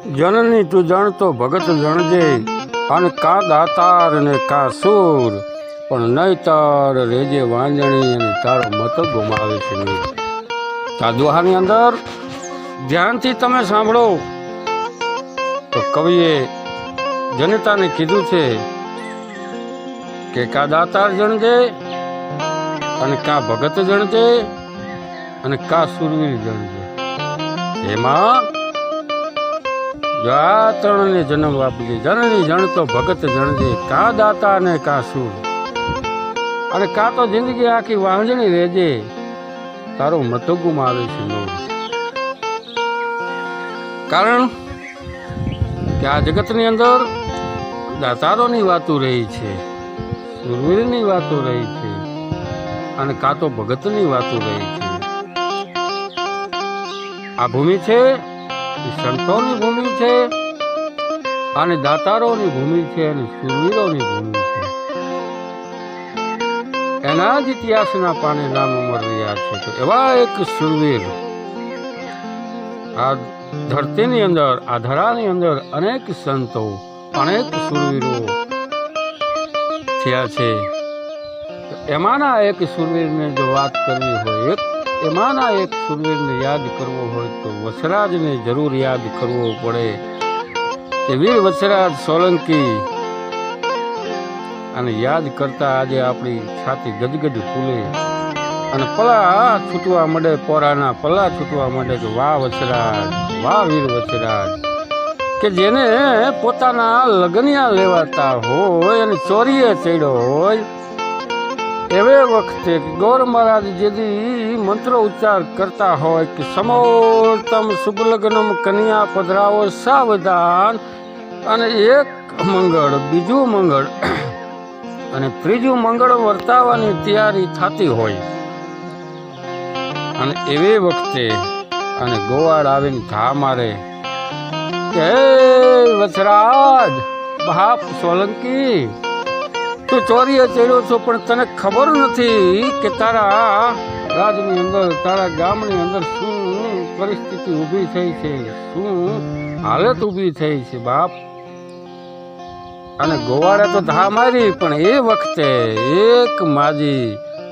જનની તું જાણતો ભગત જણજે, અને કા દાતાર ને કા સૂર પણ નહીતર રેજે વાંજણી અને તારો મત ગુમાવે છે નહીં. આ દોહાની અંદર ધ્યાનથી તમે સાંભળો. તો કવિએ જનતાને કીધું છે કે કા દાતાર જણજે, અને કા ભગત જણજે, અને કા સુરવીર જણજે. એમાં જો આ ત્રણને જન્મ આપી જનની જણતો ભગત જણજે કા દાતા ને કા સૂર. અને કા તો જિંદગી આખી વાંજણી રહેજે. તારો મતો ગુમાવે છે કારણ કે આ જગતની અંદર દાતારોની વાતો રહી છે, સુરવીરની વાતો રહી છે, અને કા તો ભગતની વાતો રહી છે. આ ભૂમિ છે સંતોની ભૂમિ છે, અને દાતારોની ભૂમિ છે, અને સુરવીરોની ભૂમિ છે. એના જ ઇતિહાસના પાને નામ અમર રહ્યા છે. તો એવા એક સુરવીર આ ધરતીની અંદર, આ ધરાની અંદર અનેક સંતો, અનેક સુરવીરો થયા છે. એમાંના એક સુરવીરને જો વાત કરવી હોય, એક એમાંના એક સુરવીરને યાદ કરવો હોય તો વસરાજને જરૂર યાદ કરવો પડે કે વીર વસરાજ સોલંકી. અને યાદ કરતા આજે આપણી છાતી ગદગદ ફૂલે. અને પલા છૂટવા માંડે પોરાના, પલા છૂટવા માંડે કે વાહ વસરાજ, વાહ વીર વસરાજ. કે જેને પોતાના લગનિયા લેવાતા હોય અને ચોરીએ ચડ્યો હોય એવે વખતે ગૌર મહારાજ જેથી મંત્ર ઉચ્ચાર કરતા હોય કે સમોતમ શુભલગ્નમ કન્યા પધરાવો સાવધાન અને એક મંગળ, બીજું મંગળ અને ત્રીજું મંગળ વર્તાવાની તૈયારી થતી હોય. અને એવે વખતે અને ગોવાળ આવીને ઘા મારે. "હે વસરાજ, બાપ સોલંકી તું ચોરીએ ચડ્યો છો, પણ તને ખબર નથી કે તારા રાજની અંદર, તારા ગામની અંદર શું પરિસ્થિતિ ઊભી થઈ છે, શું હાલત ઊભી થઈ છે, બાપ? અને ગોવાળે તો ધા મારી, પણ એ વખતે એક માજી,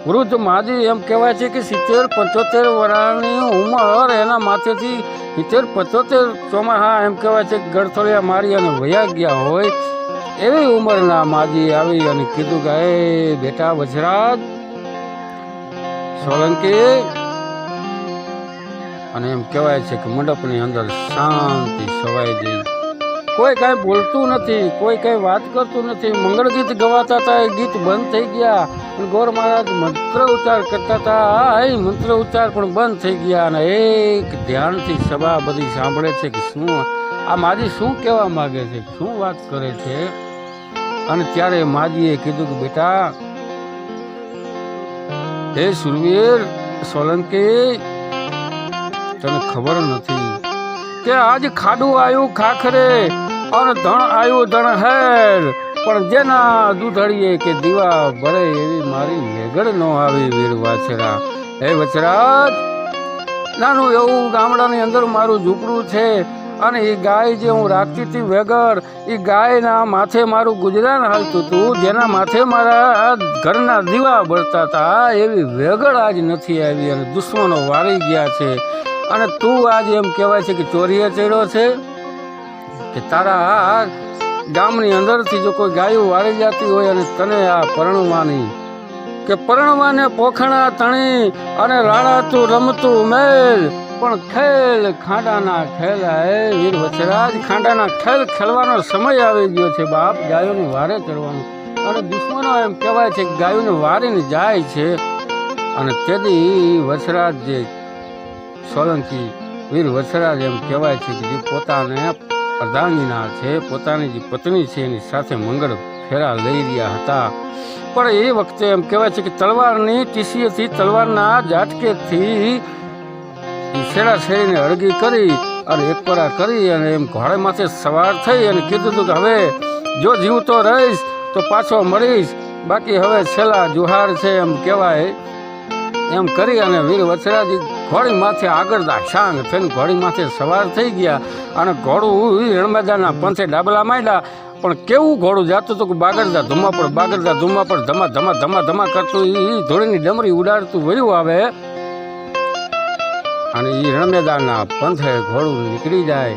વૃદ્ધ માજી એમ કહેવાય છે કે સિત્તેર પંચોતેર વર્ષની ઉંમર, એના માથેથી સિત્તેર પંચોતેર ચોમાહા એમ કહેવાય છે કે ગળથોળિયા મારી અને વયા ગયા હોય એવી ઉંમરના માજી આવી અને કીધું કે, એ બેટા વજરાજ, સોલંકી. અને એમ કહેવાય છે કે મંડપની અંદર શાંતિ સવાઈ ગઈ. કોઈ કાંઈ બોલતું નથી, કોઈ કાંઈ વાત કરતું નથી. મંગળ ગીત ગવાતા હતા, એ ગીત બંધ થઈ ગયા. અને ગોર મહારાજ મંત્ર ઉચ્ચાર કરતા હતા એ મંત્ર ઉચ્ચાર પણ બંધ થઈ ગયા. અને એક ધ્યાનથી સભા બધી સાંભળે છે કે શું, આ મારી શું કહેવા માગે છે, શું વાત કરે છે? અને ત્યારે માજીએ કીધું કે, બેટા, હે સુરવીર, સોલંકી, તને ખબર નથી કે આજ ખાડું આવ્યું ખાખરે અને ધણ આવ્યું ધણ હેર પણ જેના દૂધળીએ કે દીવા ભરે એવી મારી મેઘડ ન આવી, વીર વાછરા. હે વચરાજ, નાનું એવું ગામડાની અંદર મારું ઝૂંપડું છે. અને એ ગાય જે હું રાખતી હતી વગર, એ ગાયના માથે મારું ગુજરાન હાલતું હતું, જેના માથે મારા ઘરના દીવા બળતા હતા, એવી વેગળ આજ નથી આવી અને દુશ્મનો વાળી ગયા છે. અને તું આજ એમ કહેવાય છે કે ચોરીએ ચડ્યો છે? કે તારા ગામની અંદરથી જો કોઈ ગાયું વાળી જતી હોય અને તને આ પરણવાની, કે પરણવાને પોખણા તણી અને રાણાતું રમતું મેલ પણ ખેલ ખાંડાના ખેલ એ વીર વચરાજ ખાંડાના ખેલ ખેલવાનો સમય આવી ગયો છે બાપ. ગાયોની વારે ચડવાનો. અને દુશ્મનો એમ કહેવાય છે કે ગાયોને વારીને જાય છે. અને તેથી વસરાજ જે સોલંકી વીર વસરાજ એમ કહેવાય છે કે જે પોતાને અર્ધાંગીના છે, પોતાની જે પત્ની છે એની સાથે મંગળ ફેરા લઈ રહ્યા હતા. પણ એ વખતે એમ કહેવાય છે કે તલવારની ટીસીએથી તલવારના ઝાટકેથી છેડા છેડીને અડગી કરી અને એકપરા કરી અને એમ ઘોડે માથે સવાર થઈ અને કીધું હતું કે હવે જો જીવતો રહીશ તો પાછો મળીશ બાકી હવે છેલ્લા જુહાર છે એમ કહેવાય. એમ કરી અને વીર વછરાજી ઘોડી માથે આગળ શાંગ થઈને ઘોડી માથે સવાર થઈ ગયા અને ઘોડું રણમેદાના પંથે ડાબલા માંડ્યા. પણ કેવું ઘોડું જાતું હતું કે બાગડતા ધુમા પર, બાગડતા ધુમા પર ધમા ધમા ધમા ધમા કરતું એ ધોળીની ડમરી ઉડાડતું વયું આવે. અને એ રણમેદાના પંથે ઘોડું નીકળી જાય.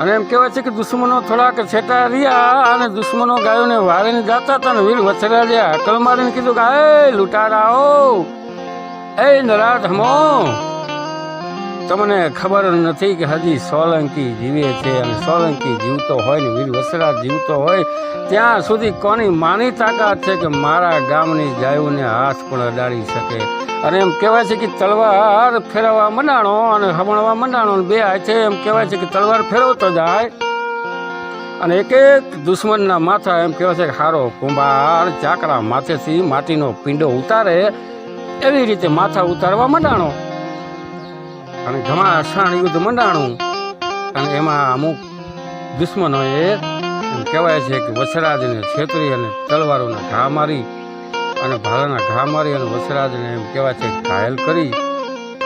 અને એમ કહેવાય છે કે દુશ્મનો થોડાક છેટા રહ્યા અને દુશ્મનો ગાયોને વારીને જાતા હતા ને વીર વછરાજે અકલ મારીને કીધું કે એ લૂંટારાઓ! એ નરાધમો તમને ખબર નથી કે હજી સોલંકી જીવે છે અને સોલંકી જીવતો હોય ને વીર વસરા જીવતો હોય, ત્યાં સુધી કોની માની તાકાત છે કે મારા ગામની ગાયોને હાથ પણ અડાડી શકે? અને એમ કહેવાય છે કે તલવાર ફેરવવા મંડાણો અને હમણવા મંડાણો બે હાથે એમ કહેવાય છે કે તલવાર ફેરવતો જાય અને એક એક દુશ્મનના માથા એમ કહેવાય છે કે હારો કુંભાર ચાકડા માથેથી માટીનો પીંડો ઉતારે. એવી રીતે માથા ઉતારવા મંડાણો અને ઘમાસાણ યુદ્ધ મંડાણું. અને એમાં અમુક દુશ્મનોએ એમ કહેવાય છે કે વસરાજને છેતરી અને તલવારોના ઘા મારી અને ભાલાના ઘા મારી અને વસરાજને એમ કહેવાય છે ઘાયલ કરી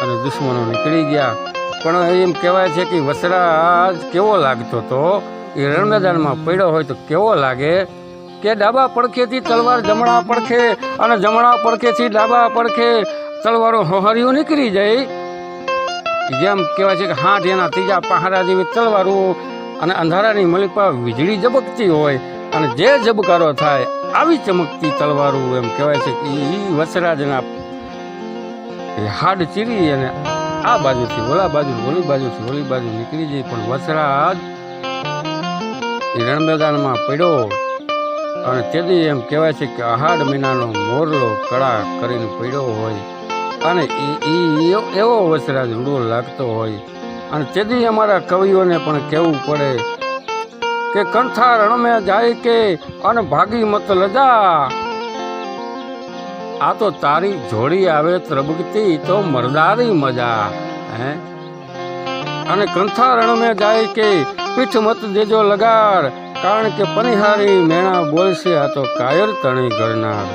અને દુશ્મનો નીકળી ગયા. પણ એમ કહેવાય છે કે વસરાજ કેવો લાગતો હતો એ રણ મેદાનમાં પડ્યો હોય તો કેવો લાગે? કે ડાબા પડખેથી તલવાર જમણા પડખે અને જમણા પડખેથી ડાબા પડખે તલવારો હોહરિયું નીકળી જાય. જેમ કહેવાય છે કે હાથ એના ત્રીજા પહાડા જેવી તલવારું અને અંધારાની મલિક પર વીજળી ઝબકતી હોય અને જે ઝબકારો થાય આવી ચમકતી તલવારું એમ કહેવાય છે કે એ વસરાજના હાડ ચીરી અને આ બાજુથી ઓલા બાજુ, ઓલી બાજુથી ઓલી બાજુ નીકળી જાય. પણ વસરાજ એ રણ પડ્યો અને તેથી એમ કહેવાય છે કે અહાડ મહિનાનો મોરલો કળા કરીને પડ્યો હોય. અને એવો વસરાજ રૂડો લાગતો હોય. અને તેથી અમારા કવિઓને પણ કહેવું પડે કે કંથા રણમે જાય કે અને ભાગી મત લજા. આ તો તારી જોડી આવે ત્રબકતી તો મરદારી મજા, હે? અને કંથા રણમે જાય કે પીઠ મત દેજો લગાડ, કારણ કે પનિહારી મેણા બોલશે આ તો કાયર તણી કરનાર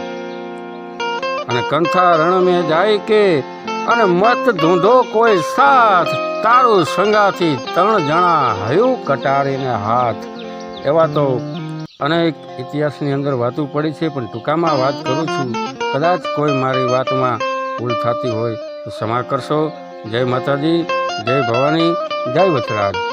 અને કંથા રણ મે જાય કે, અને મત ધૂંધો કોઈ સાથ, તારું સંગાથી ત્રણ જણા હયું કટારીને હાથ. એવા તો અનેક ઇતિહાસની અંદર વાતો પડી છે, પણ ટૂંકામાં વાત કરું છું. કદાચ કોઈ મારી વાતમાં ભૂલ થતી હોય તો ક્ષમા કરશો. જય માતાજી, જય ભવાની, જય વચરાજ.